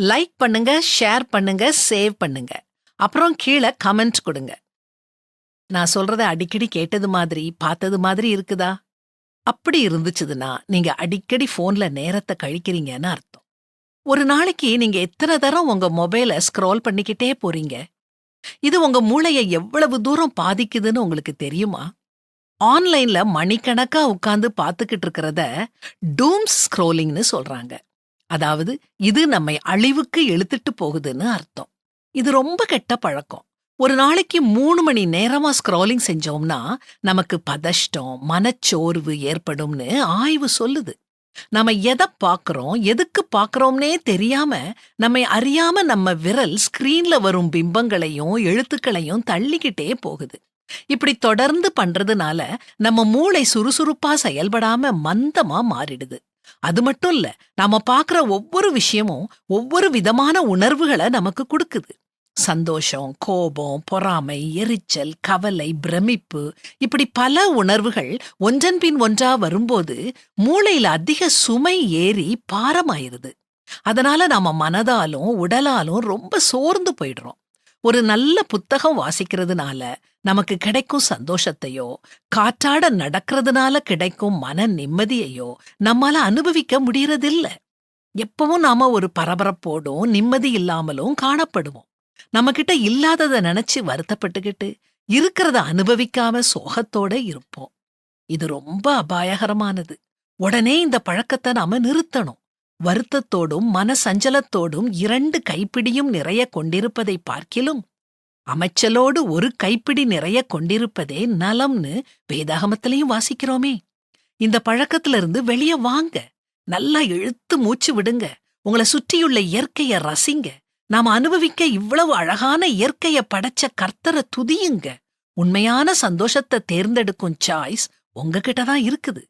Like பண்ணுங்க share பண்ணுங்க save பண்ணுங்க. அப்புறம் கீழே கமெண்ட் கொடுங்க. நான் சொல்றத அடிக்கடி கேட்டது மாதிரி பார்த்தது மாதிரி இருக்குதா? அப்படி இருந்துச்சுதுன்னா நீங்க அடிக்கடி போன்ல நேரத்தை கழிக்கிறீங்கன்னு அர்த்தம். ஒரு நாளைக்கு நீங்க எத்தனை தரம் உங்க மொபைலை ஸ்க்ரோல் பண்ணிக்கிட்டே போறீங்க? இது உங்க மூளையை எவ்வளவு தூரம் பாதிக்குதுன்னு உங்களுக்கு தெரியுமா? ஆன்லைன்ல மணிக்கணக்கா உட்கார்ந்து பார்த்துக்கிட்டு இருக்கிறத டூம்ஸ் ஸ்க்ரோலிங்னு சொல்றாங்க. அதாவது இது நம்மை அழிவுக்கு இழுத்துட்டு போகுதுன்னு அர்த்தம். இது ரொம்ப கெட்ட பழக்கம். ஒரு நாளைக்கு மூணு மணி நேரமா ஸ்க்ரோலிங் செஞ்சோம்னா நமக்கு பதஷ்டம் மனச்சோர்வு ஏற்படும்னு ஆய்வு சொல்லுது. நம்ம எதை பார்க்கறோம் எதுக்கு பார்க்கறோம்னே தெரியாம நம்மை அறியாம நம்ம விரல் ஸ்கிரீன்ல வரும் பிம்பங்களையும் எழுத்துக்களையும் தள்ளிக்கிட்டே போகுது. இப்படி தொடர்ந்து பண்றதுனால நம்ம மூளை சுறுசுறுப்பா செயல்படாம மந்தமா மாறிடுது. அது மட்டும் இல்ல நாம பாக்குற ஒவ்வொரு விஷயமும் ஒவ்வொரு விதமான உணர்வுகளை நமக்கு கொடுக்குது. சந்தோஷம் கோபம் பொறாமை எரிச்சல் கவலை பிரமிப்பு இப்படி பல உணர்வுகள் ஒன்றன் பின் ஒன்றா வரும்போது மூளையில அதிக சுமை ஏறி பாரமாயிருது. அதனால நாம மனதாலும் உடலாலும் ரொம்ப சோர்ந்து போயிடுறோம். ஒரு நல்ல புத்தகம் வாசிக்கிறதுனால நமக்கு கிடைக்கும் சந்தோஷத்தையோ காற்றாட நடக்கிறதுனால கிடைக்கும் மன நிம்மதியையோ நம்மால அனுபவிக்க முடியறதில்ல. எப்பவும் நாம ஒரு பரபரப்போடும் நிம்மதி இல்லாமலும் காணப்படுவோம். நம்ம கிட்ட நினைச்சு வருத்தப்பட்டுக்கிட்டு இருக்கிறத அனுபவிக்காம சோகத்தோட இருப்போம். இது ரொம்ப அபாயகரமானது. உடனே இந்த பழக்கத்தை நாம நிறுத்தணும். வருத்தத்தோடும் மன சஞ்சலத்தோடும் இரண்டு கைப்பிடியும் நிறைய கொண்டிருப்பதை பார்க்கிலும் அமைச்சலோடு ஒரு கைப்பிடி நிறைய கொண்டிருப்பதே நலம்னு வேதாகமத்திலையும் வாசிக்கிறோமே. இந்த பழக்கத்துல இருந்து வெளிய வாங்க. நல்லா இழுத்து மூச்சு விடுங்க. உங்களை சுற்றியுள்ள இயற்கைய ரசிங்க. நாம அனுபவிக்க இவ்வளவு அழகான இயற்கைய படைச்ச கர்த்தரை துதியுங்க. உண்மையான சந்தோஷத்தை தேர்ந்தெடுக்கும் சாய்ஸ் உங்ககிட்ட தான் இருக்குது.